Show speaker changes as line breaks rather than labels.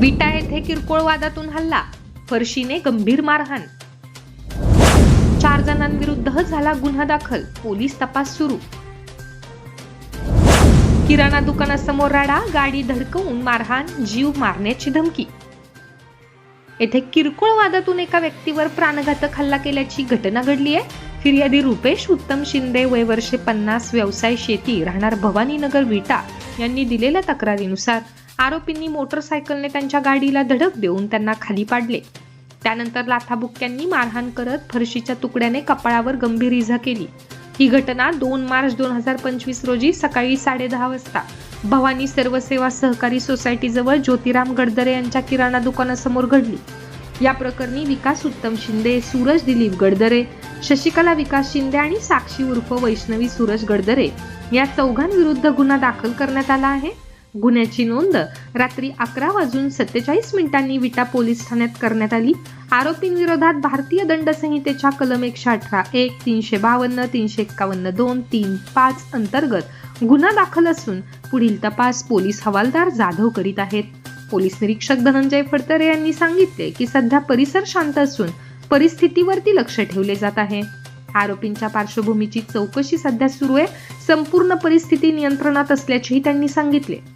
Beta येथे किरकोळ वादातून हल्ला फरशीने गंभीर मारहाण. चार जणांविरुद्ध झाला गुन्हा दाखल पोलीस तपास सुरू. किराणा दुकानासमोर राडा गाडी धडकवून मारहाण जीव मारण्याची धमकी. येथे किरकोळ वादातून एका व्यक्तीवर प्राणघातक हल्ला केल्याची घटना घडली आहे. फिर्यादी रुपेश उत्तम शिंदे वय वर्षे पन्नास व्यवसाय शेती राहणार भवानीनगर विटा यांनी दिलेल्या तक्रारीनुसार आरोपींनी मोटरसायकलने त्यांच्या गाडीला धडक देऊन त्यांना खाली पाडले. त्यानंतर लाथाबुक्क्यांनी मारहाण करत फरशीच्या तुकड्याने कपाळावर गंभीर इजा केली. ही घटना दोन मार्च दोन हजार पंचवीस रोजी सकाळी साडेदहा वाजता भवानी सर्वसेवा सहकारी सोसायटीजवळ ज्योतिराम गडदरे यांच्या किराणा दुकानासमोर घडली. या प्रकरणी विकास उत्तम शिंदे सूरज दिलीप गडदरे शशिकला विकास शिंदे आणि साक्षी उर्फ वैष्णवी सूरज गडदरे या चौघांविरुद्ध गुन्हा दाखल करण्यात आला आहे. गुन्ह्याची नोंद रात्री अकरा वाजून सत्तेचाळीस मिनिटांनी विटा पोलीस ठाण्यात करण्यात आली. आरोपींविरोधात भारतीय दंड संहितेच्या कलम एकशे अठरा एक तीनशे बावन्न तीनशे एक्कावन्न दोन तीन पाच अंतर्गत गुन्हा दाखल असून पुढील तपास पोलीस हवालदार जाधव करीत आहेत. पोलीस निरीक्षक धनंजय फडतरे यांनी सांगितले की सध्या परिसर शांत असून परिस्थितीवरती लक्ष ठेवले जात आहे. आरोपींच्या पार्श्वभूमीची चौकशी सध्या सुरू आहे. संपूर्ण परिस्थिती नियंत्रणात असल्याचेही त्यांनी सांगितले.